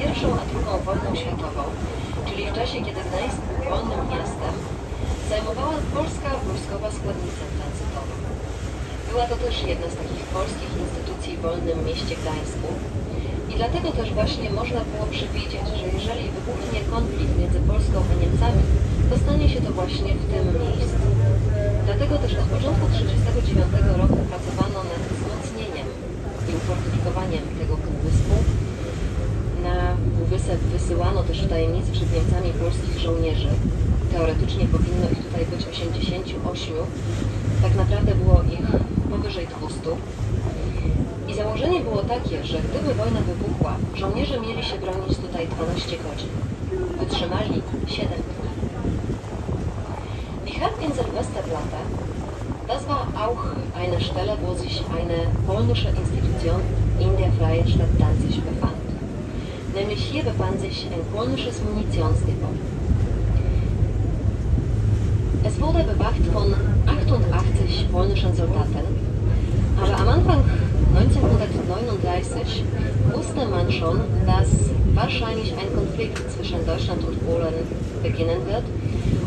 pierwszą a drugą wojną światową, czyli w czasie, kiedy Gdańsk był wolnym miastem, zajmowała polska wojskowa składnica tranzytowa. Była to też jedna z takich polskich instytucji w wolnym mieście Gdańsku i dlatego też właśnie można było przewidzieć, że jeżeli wybuchnie konflikt między Polską a Niemcami, to stanie się to właśnie w tym miejscu. Dlatego też od początku 1939 roku pracowano półwysep wysyłano też w tajemnicy przed Niemcami polskich żołnierzy. Teoretycznie powinno ich tutaj być 88, tak naprawdę było ich powyżej 200. I założenie było takie, że gdyby wojna wybuchła, żołnierze mieli się bronić tutaj 12 godzin. Wytrzymali 7 dni. Die Halbinsel Westerplatte, das war auch eine Stelle, wo sich eine polnische Institution in der freien Stadt Danzig befand. Nämlich hier befand sich ein polnisches Munitionsdepot. Es wurde bewacht von 88 polnischen Soldaten, aber am Anfang 1939 wusste man schon, dass wahrscheinlich ein Konflikt zwischen Deutschland und Polen beginnen wird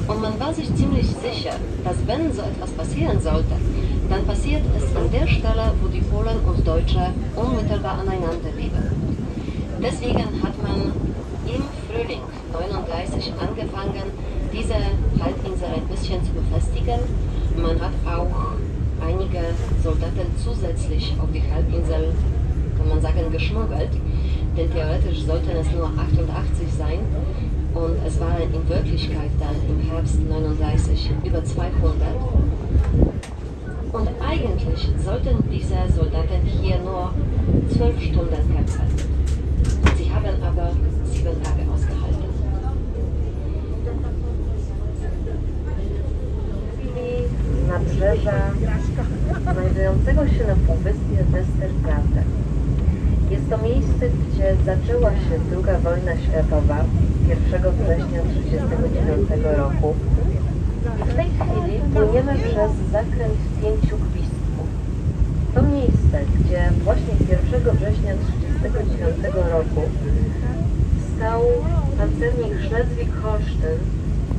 und man war sich ziemlich sicher, dass wenn so etwas passieren sollte, dann passiert es an der Stelle, wo die Polen und Deutsche unmittelbar aneinander leben. Deswegen hat man im Frühling 39 angefangen, diese Halbinsel ein bisschen zu befestigen. Man hat auch einige Soldaten zusätzlich auf die Halbinsel, kann man sagen, geschmuggelt. Denn theoretisch sollten es nur 88 sein. Und es waren in Wirklichkeit dann im Herbst 39 über 200. Und eigentlich sollten diese Soldaten hier nur 12 Stunden kämpfen. Tage ausgehalten. nabrzeża znajdującego się na półwyspie Westerplatte. Jest to miejsce, gdzie zaczęła się II wojna światowa 1 września 1939 roku. I w tej chwili płyniemy przez zakręt pięciu gwizdków. To miejsce, gdzie właśnie 1 września 1939 roku stał pancernik Schleswig-Holstein,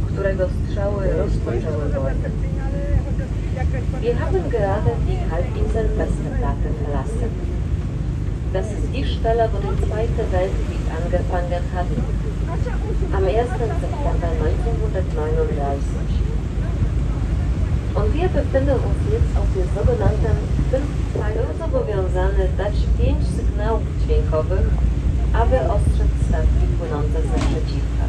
którego strzały rozpoczęły wojnę. Wir haben gerade die Halbinsel Westerplatte verlassen. Das ist die Stelle, wo der Zweite Weltkrieg angefangen hat, am 1. September 1939. Und wir befinden uns jetzt auf der sogenannten Fünf-Tage zobowiązany dać pięć sygnałów dźwiękowych, aby ostrzec statki płynące ze przeciwka.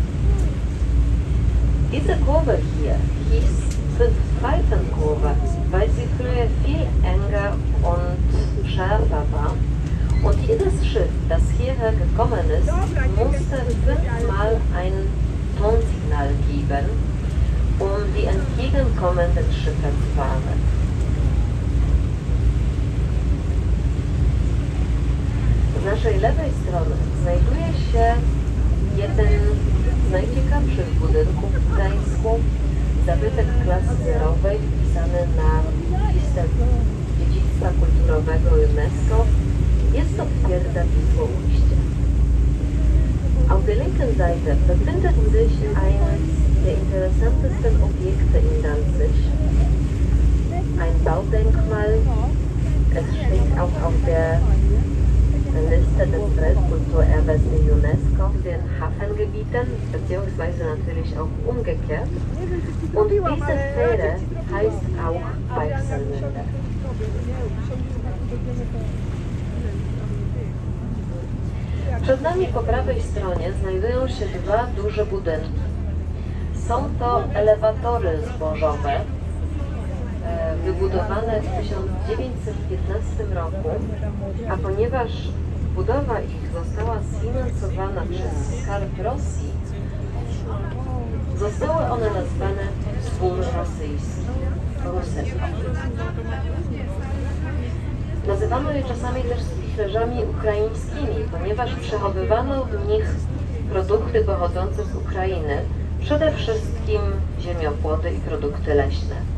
Diese Kurve hier hieß Fünf-Falten-Kurve, weil sie früher viel enger und schärfer war. Und jedes Schiff, das hierher gekommen ist, musste fünfmal ein Tonsignal geben, um die entgegenkommenden Schiffe zu warnen. Z naszej lewej strony znajduje się jeden z najciekawszych budynków w Gdańsku, zabytek klasy zerowej wpisany na listę dziedzictwa kulturowego UNESCO. Jest to twierdza Wisłoujście. Auf der linken Seite befindet sich eines der interessantesten Objekte in Danzig. Ein Baudenkmal. Es steht auch auf der Liste des Weltkulturerbes der UNESCO, den Hafengebieten, beziehungsweise natürlich auch umgekehrt. Und diese Fähre heißt auch Weichselmühle. Przed nami po prawej stronie znajdują się dwa duże budynki. Są to elewatory zbożowe, e, wybudowane w 1915 roku, a ponieważ budowa ich została sfinansowana przez Skarb Rosji, zostały one nazwane Wspólny Rosyjski. Nazywano je czasami też spichlerzami ukraińskimi, ponieważ przechowywano w nich produkty pochodzące z Ukrainy, przede wszystkim ziemiopłody i produkty leśne.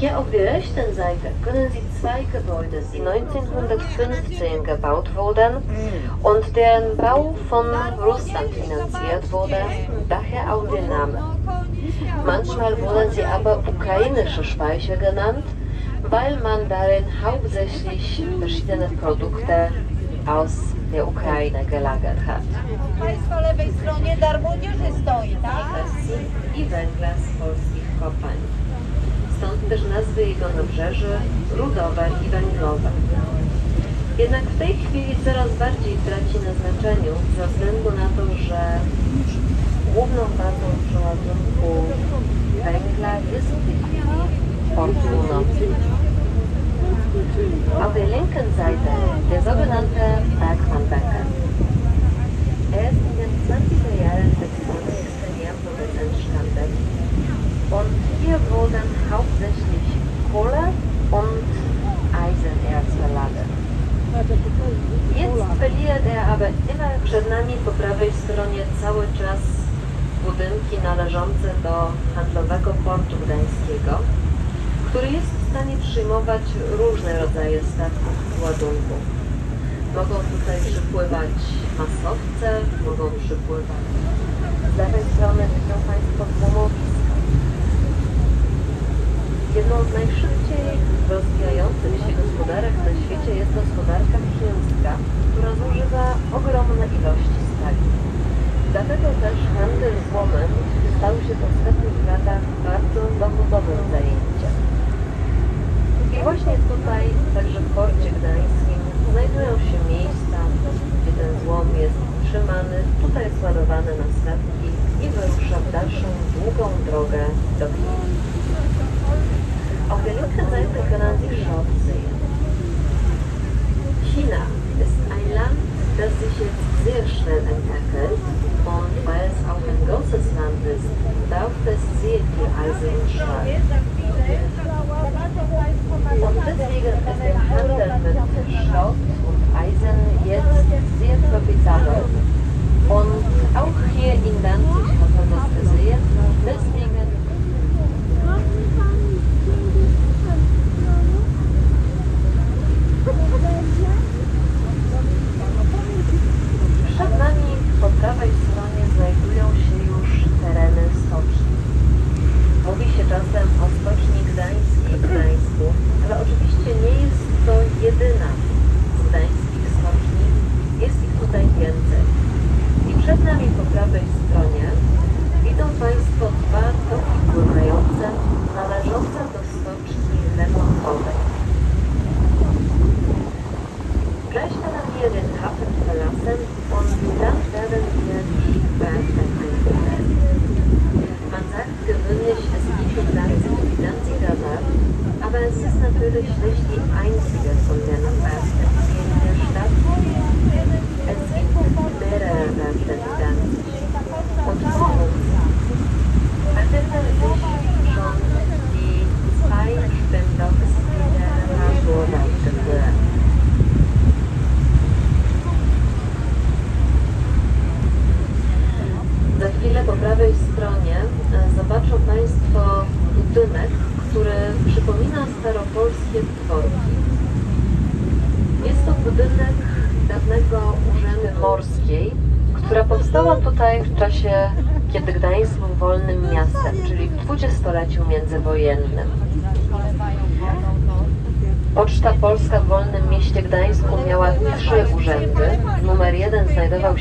Hier auf der rechten Seite können Sie zwei Gebäude die 1915 gebaut wurden und deren Bau von Russland finanziert wurde, daher auch der Name. Manchmal wurden sie aber ukrainische Speicher genannt, weil man darin hauptsächlich verschiedene Produkte aus der Ukraine gelagert hat. Kwestii i węgla z polskich kopalń. Stąd też nazwy jego nabrzeży rudowe i węglowe. Jednak w tej chwili coraz bardziej traci na znaczeniu ze względu na to, że główną bazą przeładunku węgla jest w tej chwili port północny. Auf der der sogenannte Bergmannbecken. Er ist in den 20er Jahren des 20. Jahrhunderts entstanden und hier wurden hauptsächlich Kohle und Eisenerz verlagert. Jetzt verliert er aber immer przed nami po prawej stronie cały czas budynki należące do handlowego portu gdańskiego, który jest w stanie przyjmować różne rodzaje statków ładunku. Mogą tutaj przypływać masowce, mogą przypływać. Z lewej strony widzą Państwo złomowiska. Jedną z najszybciej rozwijających się gospodarek na świecie jest gospodarka chińska, która zużywa ogromne ilości stali. Dlatego też handel złomem stał się w ostatnich latach bardzo dochodowym zajęciem. I właśnie tutaj, także w porcie gdańskim, znajdują się miejsca, gdzie ten złom jest trzymany, tutaj składowany na statki i wyrusza w dalszą długą drogę do Chin.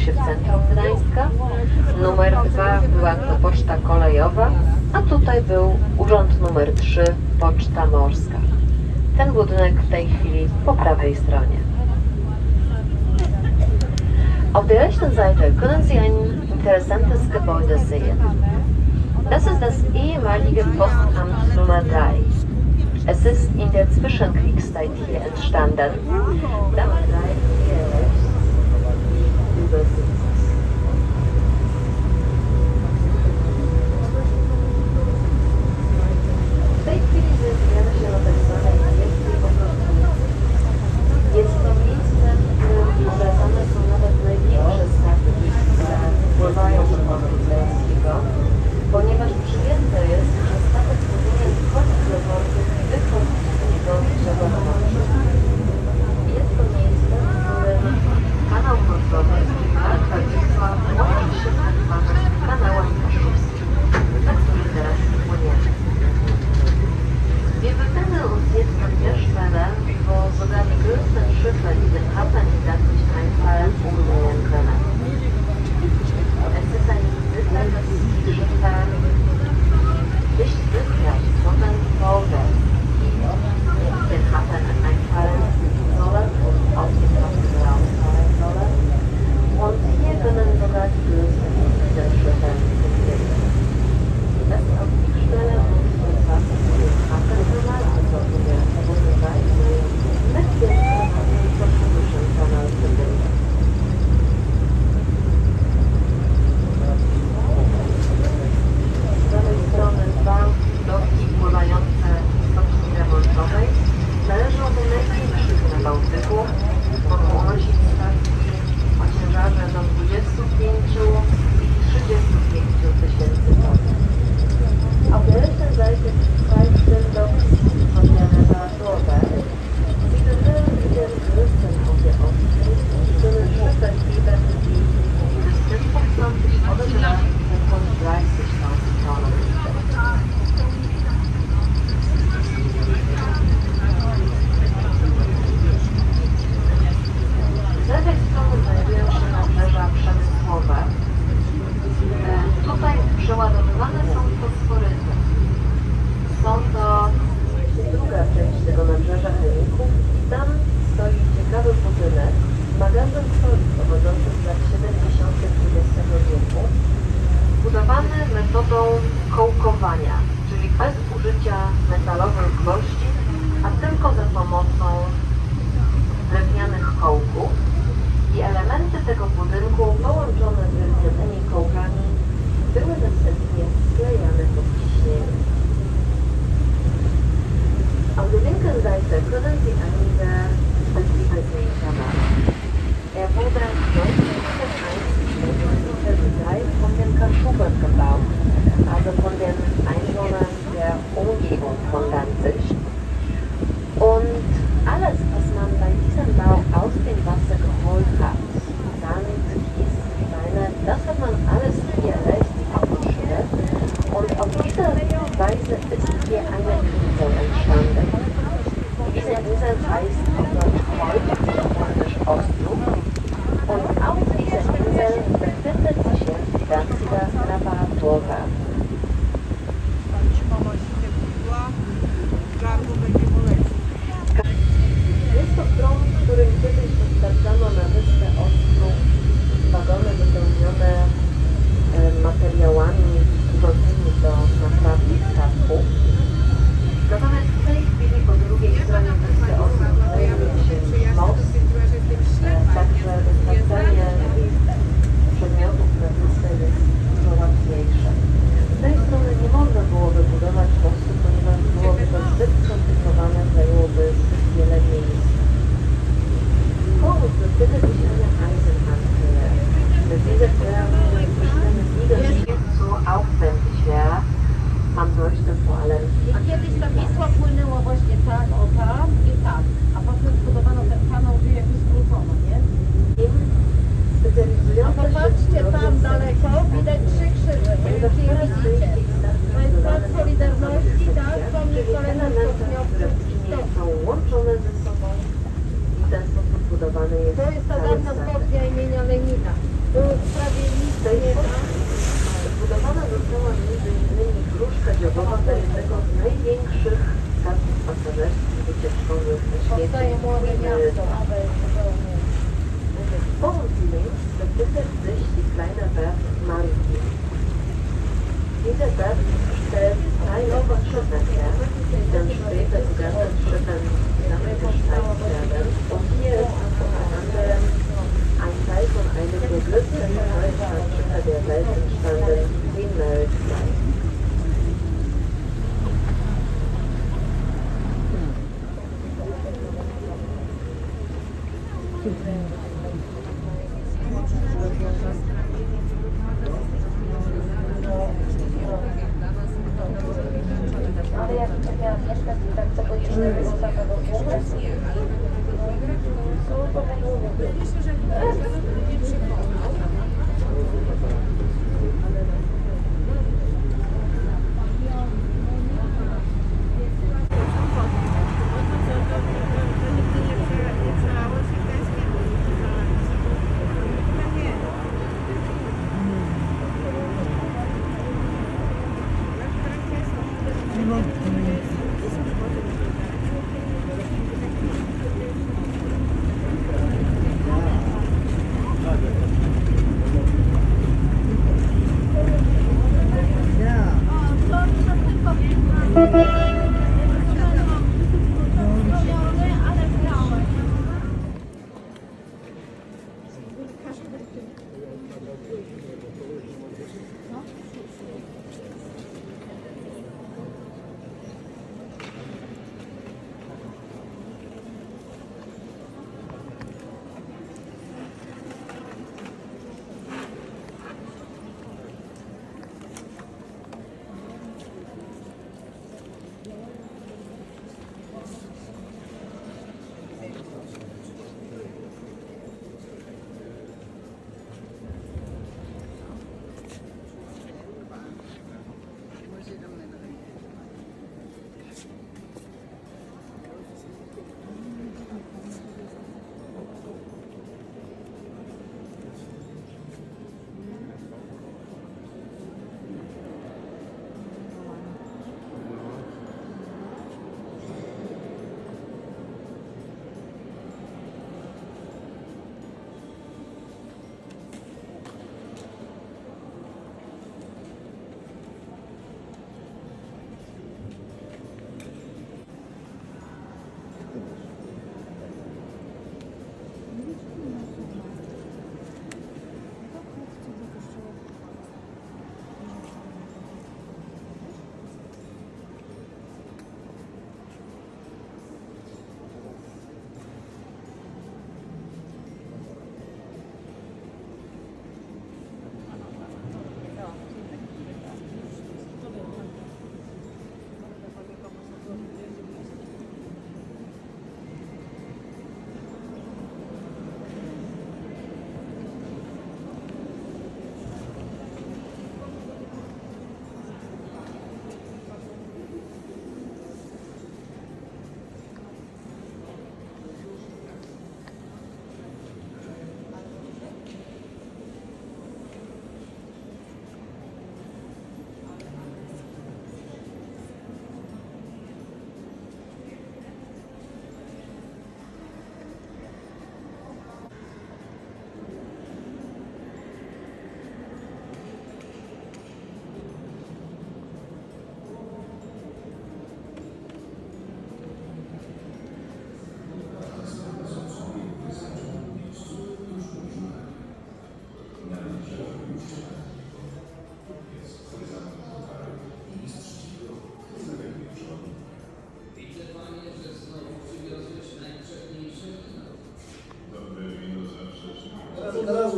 Się w centrum Gdańska, numer dwa była to poczta kolejowa, a tutaj był urząd numer trzy, poczta morska. Ten budynek w tej chwili po prawej stronie. Auf der rechten Seite können Sie ein interessantes Gebäude sehen. Das ist das ehemalige Postamt Nummer 3. Es ist in der Zwischenkriegszeit hier entstanden. Damit Right, so.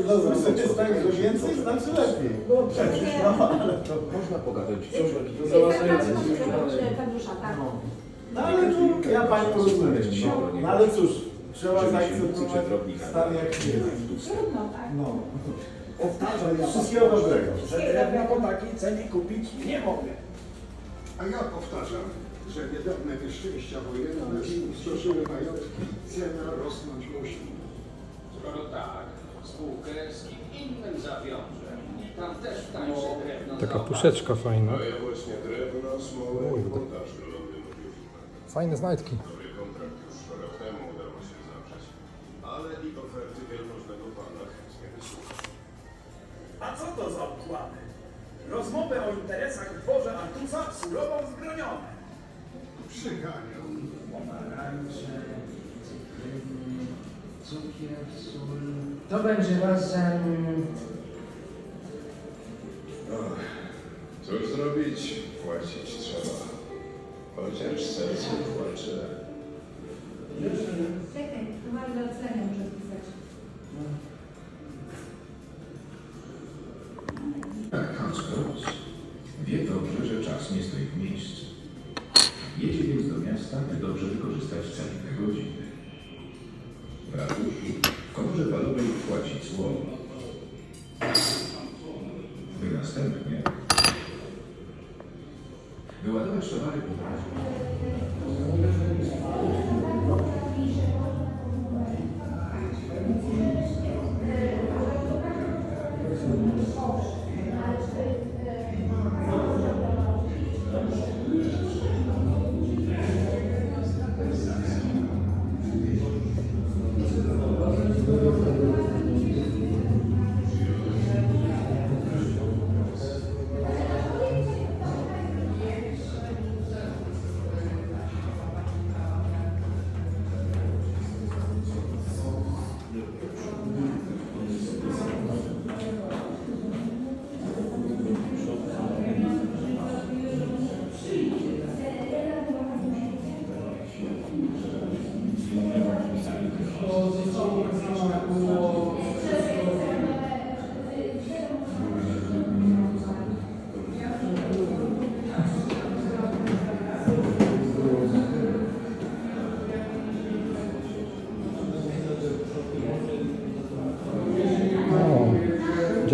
Dobra, to jest tak, że więcej znaczy lepiej. No przecież, no ale to... Można pogadać. Tak. No ale tu ja Panią rozumiem. No, no ale cóż, trzeba zaakceptować stan jak jest. Trudno, tak. No. Powtarzam, wszystkiego dobrego. że drewna po takiej cenie kupić nie mogę. A ja powtarzam, że niedawne nieszczęścia wojenne stroszyły majątki. Cena rosnąć musi. Skoro tak, spółkę z kim innym zawiążę. Tam też tańsze drewno Taka puszeczka fajna. ja właśnie drewno, smołę i montaż londynu Fajne znajdki. Kontrakt już rok temu udało się zawrzeć. Ale i oferty wielmożnego pana chętnie. A co to za układy? Rozmowy o interesach w dworze Artusa surowo wzbronione. Przyganiał. pomarańcze, cytryny, cukier, sól. To będzie razem... Och, cóż zrobić? Płacić trzeba. Chociaż serce płacze. Czekaj, tu mam do ocenia, muszę pisać. Tak, Hans Gross wie dobrze, że czas nie stoi w miejscu. Jedzie więc do miasta, by dobrze wykorzystać cenne godziny. W ratuszu w komorze balowej płaci cło. By następnie wyładować towary po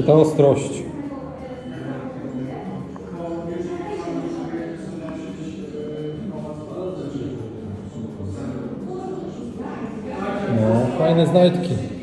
ta ostrość? No, fajne znajdki.